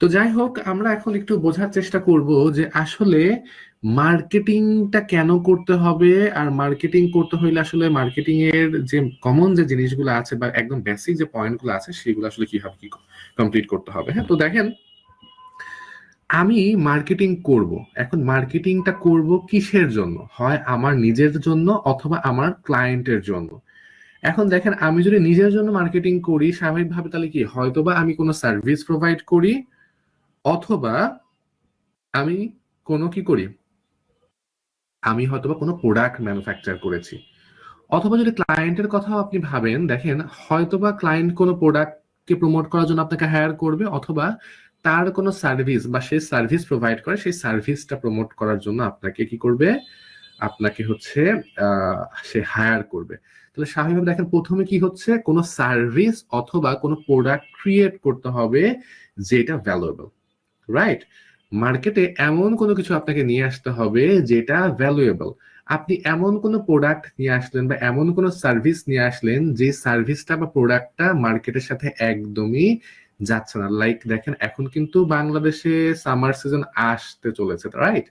তো যাই হোক আমরা এখন একটু বোঝার চেষ্টা করব যে আসলে মার্কেটিংটা কেন করতে হবে আর মার্কেটিং করতে হইলে আসলে মার্কেটিং এর যে কমন যে জিনিসগুলো আছে বা একদম বেসিক যে পয়েন্টগুলো আছে, সেগুলো আসলে কীভাবে কি কমপ্লিট করতে হবে হ্যাঁ? তো দেখেন, আমি মার্কেটিং করব। এখন মার্কেটিংটা করব কিসের জন্য? হয় আমার নিজের জন্য অথবা আমার ক্লায়েন্টের জন্য। এখন দেখেন, আমি যদি নিজের জন্য মার্কেটিং করি, স্বাভাবিকভাবে তাহলে কি? হয়তোবা আমি কোনো সার্ভিস প্রোভাইড করি অথবা আমি কোনো কি করি? আমি হয়তোবা কোনো প্রোডাক্ট ম্যানুফ্যাকচার করেছি। অথবা যদি ক্লায়েন্টের কথাও আপনি ভাবেন, দেখেন, হয়তোবা ক্লায়েন্ট কোনো প্রোডাক্টকে প্রমোট করার জন্য আপনাকে হায়ার করবে, অথবা তার কোনো সার্ভিস বা সে সার্ভিস প্রোভাইড করে, সেই সার্ভিসটা প্রমোট করার জন্য আপনাকে কি করবে? আপনাকে হচ্ছে সে হায়ার করবে। তাহলে স্বাভাবিকভাবে দেখেন, প্রথমে কি হচ্ছে? কোনো সার্ভিস অথবা কোনো প্রোডাক্ট ক্রিয়েট করতে হবে যেটা ভ্যালুয়েবল রাইট মার্কেটে এমন কোনো কিছু আপনাকে নিয়ে আসতে হবে যেটা ভ্যালুয়েবল আপনি এমন কোনো প্রোডাক্ট নিয়ে আসলেন বা এমন কোনো সার্ভিস নিয়ে আসলেন যে সার্ভিসটা বা প্রোডাক্টটা মার্কেটের সাথে একদমই যাচ্ছে না। লাইক দেখেন, এখন কিন্তু বাংলাদেশে সামার সিজন আসতে চলেছে রাইট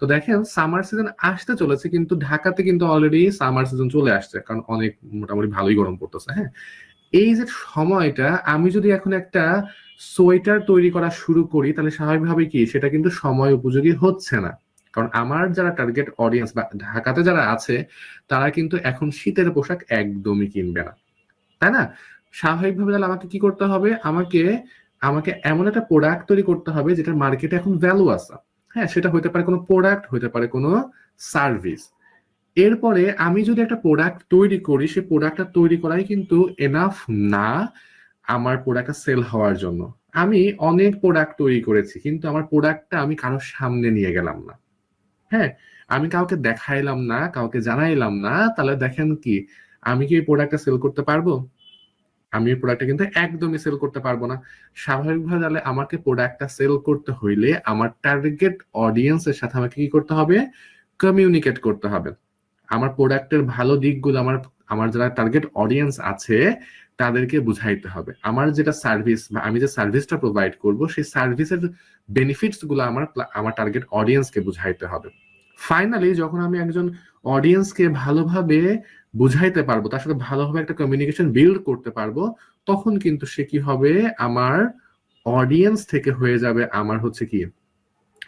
তো দেখেন সামার সিজন আসতে চলেছে কিন্তু ঢাকাতে কিন্তু অলরেডি সামার সিজন চলে আসছে, কারণ অনেক মোটামুটি ভালোই গরম পড়তেছে হ্যাঁ? এই যে সময়টা, আমি যদি এখন একটা সোয়েটার তৈরি করা শুরু করি, তাহলে স্বাভাবিকভাবে কি, সেটা কিন্তু সময় উপযোগী হচ্ছে না। কারণ আমার যারা টার্গেট অডিয়েন্স বা ঢাকাতে যারা আছে, তারা কিন্তু এখন শীতের পোশাক একদমই কিনবে না। তাই না? স্বাভাবিকভাবে তাহলে আমাকে কি করতে হবে? আমাকে আমাকে এমন একটা প্রোডাক্ট তৈরি করতে হবে যেটা মার্কেটে এখন ভ্যালু আছে। হ্যাঁ সেটা হতে পারে কোনো প্রোডাক্ট হতে পারে কোনো সার্ভিস এরপরে আমি যদি একটা প্রোডাক্ট তৈরি করি, সেই প্রোডাক্টটা তৈরি করাই কিন্তু এনাফ না আমার প্রোডাক্টটা সেল হওয়ার জন্য। আমি অনেক প্রোডাক্ট তৈরি করেছি, কিন্তু আমার প্রোডাক্টটা আমি কারোর সামনে নিয়ে গেলাম না। হ্যাঁ আমি কাউকে দেখাইলাম না, কাউকে জানাইলাম না, তাহলে দেখেন কি, আমি কি এই প্রোডাক্টটা সেল করতে পারব? আমি এই প্রোডাক্টটা কিন্তু একদমই সেল করতে পারব না। স্বাভাবিকভাবে তাহলে আমাকে প্রোডাক্টটা সেল করতে হইলে আমার টার্গেট অডিয়েন্সের সাথে আমাকে কি করতে হবে? কমিউনিকেট করতে হবে। আমার প্রোডাক্টের ভালো দিকগুলো, আমার আমার যারা টার্গেট অডিয়েন্স আছে, তাদেরকে বুঝাইতে হবে। আমার যেটা সার্ভিস বা আমি যে সার্ভিসটা প্রোভাইড করব, সেই সার্ভিসের বেনিফিটসগুলো আমার আমার টার্গেট অডিয়েন্সকে বুঝাইতে হবে। ফাইনালি যখন আমি একজন অডিয়েন্সকে ভালোভাবে বুঝাইতে পারব, তার সাথে ভালোভাবে একটা কমিউনিকেশন বিল্ড করতে পারব, তখন কিন্তু সে কি হবে? আমার অডিয়েন্স থেকে হয়ে যাবে আমার হচ্ছে কি?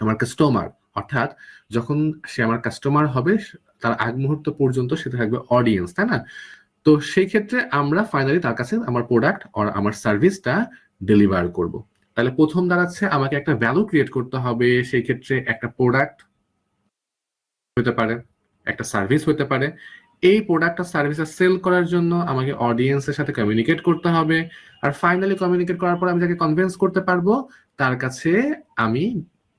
আমার কাস্টমার অর্থাৎ যখন সে আমার কাস্টমার হবে তার আগ মুহূর্ত পর্যন্ত সে থাকবে অডিয়েন্স তাই না? তো সেই ক্ষেত্রে আমরা ফাইনালি তার কাছে আমার প্রোডাক্ট আর আমার সার্ভিসটা ডেলিভার করব। তাহলে প্রথম দাঁড়াচ্ছে আমাকে একটা ভ্যালু ক্রিয়েট করতে হবে, সেই ক্ষেত্রে একটা প্রোডাক্ট হতে পারে, একটা সার্ভিস হতে পারে। এই প্রোডাক্ট আর সেল করার জন্য আমাকে অডিয়েন্সের সাথে কমিউনিকেট করতে হবে। আর ফাইনালি কমিউনিকেট করার পর আমি যাকে কনভিন্স করতে পারব, তার কাছে আমি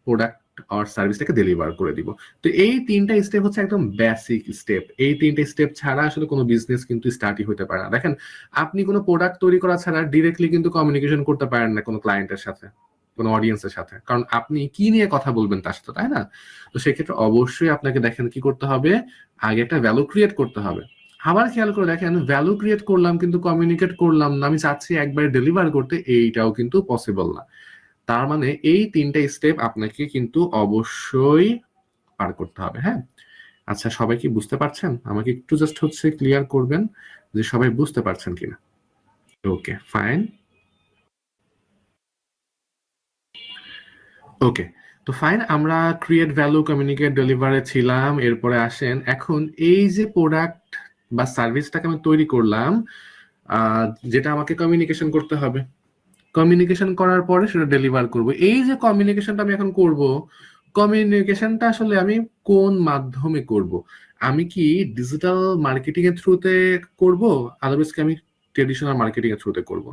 প্রোডাক্ট আর সার্ভিসটাকে ডেলিভার করে দিব। তো এই তিনটা স্টেপ হচ্ছে একদম বেসিক স্টেপ এই তিনটা স্টেপ ছাড়া আসলে কোনো বিজনেস কিন্তু স্টার্টই হতে পারে না। দেখেন, আপনি কোনো প্রোডাক্ট তৈরি করা ছাড়া ডিরেক্টলি কিন্তু কমিউনিকেশন করতে পারেন না কোনো ক্লায়েন্টের সাথে, কোনো অডিয়েন্সের সাথে। কারণ আপনি কি নিয়ে কথা বলবেন তার সাথে, তাই না? তো সেক্ষেত্রে অবশ্যই আপনাকে দেখেন কি করতে হবে, আগে একটা ভ্যালু ক্রিয়েট করতে হবে। আবার খেয়াল করে দেখেন ভ্যালু ক্রিয়েট করলাম কিন্তু কমিউনিকেট করলাম না, আমি চাচ্ছি একবার ডেলিভার করতে, এইটাও কিন্তু পসিবল না। তার মানে এই তিনটা স্টেপ আপনাকে কিন্তু অবশ্যই পার করতে হবে হ্যাঁ? আচ্ছা সবাই কি বুঝতে পারছেন? আমাকে একটু জাস্ট হচ্ছে ক্লিয়ার করবেন যে সবাই বুঝতে পারছেন কিনা। ওকে ফাইন ওকে তো ফাইন আমরা ক্রিয়েট ভ্যালু কমিউনিকেট ডেলিভারে ছিলাম, এরপরে আসেন। এখন এই যে প্রোডাক্ট বা সার্ভিসটাকে আমি তৈরি করলাম যেটা আমাকে কমিউনিকেশন করতে হবে। কমিউনিকেশন করার পরে সেটা ডেলিভার করব। এই যে কমিউনিকেশনটা আমি এখন করব কমিউনিকেশনটা আসলে আমি কোন মাধ্যমে করব? আমি কি ডিজিটাল মার্কেটিং এর থ্রুতে করব? আদারওয়াইজ কি আমি ট্রেডিশনাল মার্কেটিং এর থ্রুতে করব।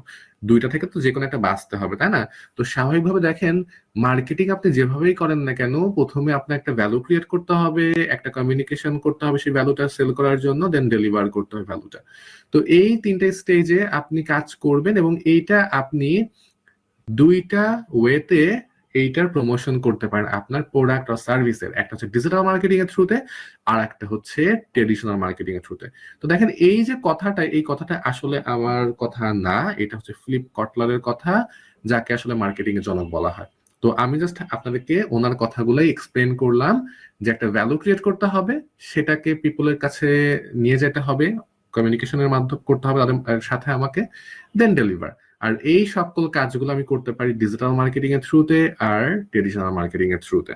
দুইটা থেকে তো যে কোনো একটা বাঁচতে হবে, তাই না? তো স্বাভাবিকভাবে দেখেন মার্কেটিং আপনি যেভাবেই করেন না কেন, প্রথমে আপনার একটা ভ্যালু ক্রিয়েট করতে হবে, একটা কমিউনিকেশন করতে হবে সেই ভ্যালুটা সেল করার জন্য দেন ডেলিভার করতে হবে ভ্যালুটা তো এই তিনটে স্টেজে আপনি কাজ করবেন এবং এইটা আপনি দুইটা ওয়েতে এইটার প্রমোশন করতে পারেন আপনার প্রোডাক্ট আর সার্ভিসের একটা হচ্ছে ডিজিটাল মার্কেটিং এর থ্রুতে আর একটা হচ্ছে ট্রেডিশনাল মার্কেটিং এর থ্রুতে তো দেখেন, এই যে কথাটা, এই কথাটা আসলে আমার কথা না, এটা হচ্ছে ফ্লিপ কটলারের কথা, যাকে আসলে মার্কেটিং এর জনক বলা হয়। তো আমি জাস্ট আপনাদেরকে ওনার কথাগুলোই এক্সপ্লেন করলাম, যে একটা ভ্যালু ক্রিয়েট করতে হবে, সেটাকে পিপলের কাছে নিয়ে যেতে হবে কমিউনিকেশনের মাধ্যম করতে হবে, তাদের সাথে আমাকে দেন ডেলিভার আর এই সকল কাজগুলো আমি করতে পারি ডিজিটাল মার্কেটিং এর থ্রুতে আর ট্রেডিশনাল মার্কেটিং এর থ্রুতে